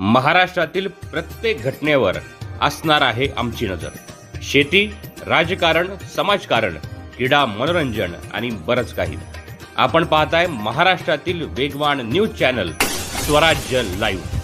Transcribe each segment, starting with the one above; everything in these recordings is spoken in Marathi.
महाराष्ट्रातील प्रत्येक घटनेवर असणार आहे आमची नजर. शेती राजकारण समाजकारण क्रीडा मनोरंजन आणि बरंच काही. आपण पाहताय महाराष्ट्रातील वेगवान न्यूज चॅनल स्वराज्य लाईव्ह.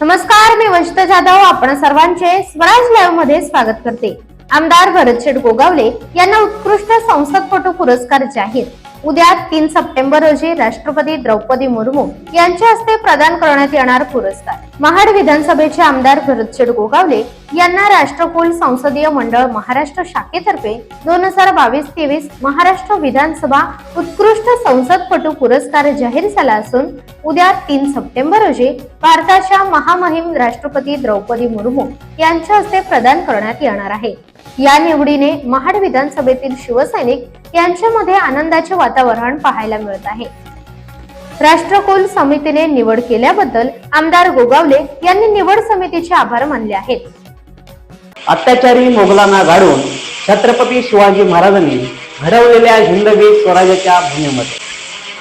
नमस्कार मी वंशिता जाधव. आपण सर्वांचे स्वराज लाईव्हमध्ये स्वागत करते. आमदार भरतशेठ गोगावले यांना उत्कृष्ट संसदपटू पुरस्कार जाहीर. उद्या तीन सप्टेंबर रोजी राष्ट्रपती द्रौपदी मुर्मू यांच्या हस्ते प्रदान करण्यात येणार पुरस्कार. महाड विधानसभेचे आमदार भरतशेठ गोगावले यांना राष्ट्रकुल संसदीय मंडळ महाराष्ट्र शाखेतर्फे दोन हजार बावीस तेवीस महाराष्ट्र विधानसभा उत्कृष्ट संसदपटू पुरस्कार जाहीर झाला असून उद्या तीन सप्टेंबर रोजी भारताच्या महामहिम राष्ट्रपती द्रौपदी मुर्मू यांच्या हस्ते प्रदान करण्यात येणार आहे. या निवडीने महाड विधानसभेतील शिवसैनिक यांच्यामध्ये आनंदाचे वातावरण पाहायला मिळत आहे. राष्ट्रकुल समितीने निवड केल्याबद्दल आमदार गोगावले यांनी निवड समितीचे आभार मानले आहेत. अत्याचारी मोगलांना गाडून छत्रपती शिवाजी महाराजांनी घडवलेल्या हिंदवी स्वराज्याच्या भूमीमध्ये.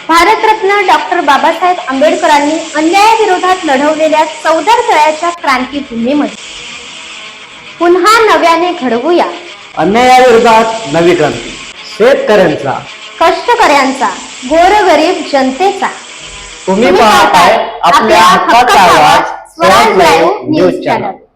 भारतरत्न डॉक्टर बाबासाहेब आंबेडकरांनी अन्यायाविरोधात लढवलेल्या चौदार तळ्याच्या क्रांतीभूमीमध्ये. पुन्हा नव्याने घडवूया. अन्यायाविरोधात नवी क्रांती. शेतकऱ्यांचा. कष्टकऱ्यांचा गोरगरीब जनतेचा. तुम्ही पाहताय आपल्या हक्काचा आवाज स्वराज लाईव्ह न्यूज चॅनल.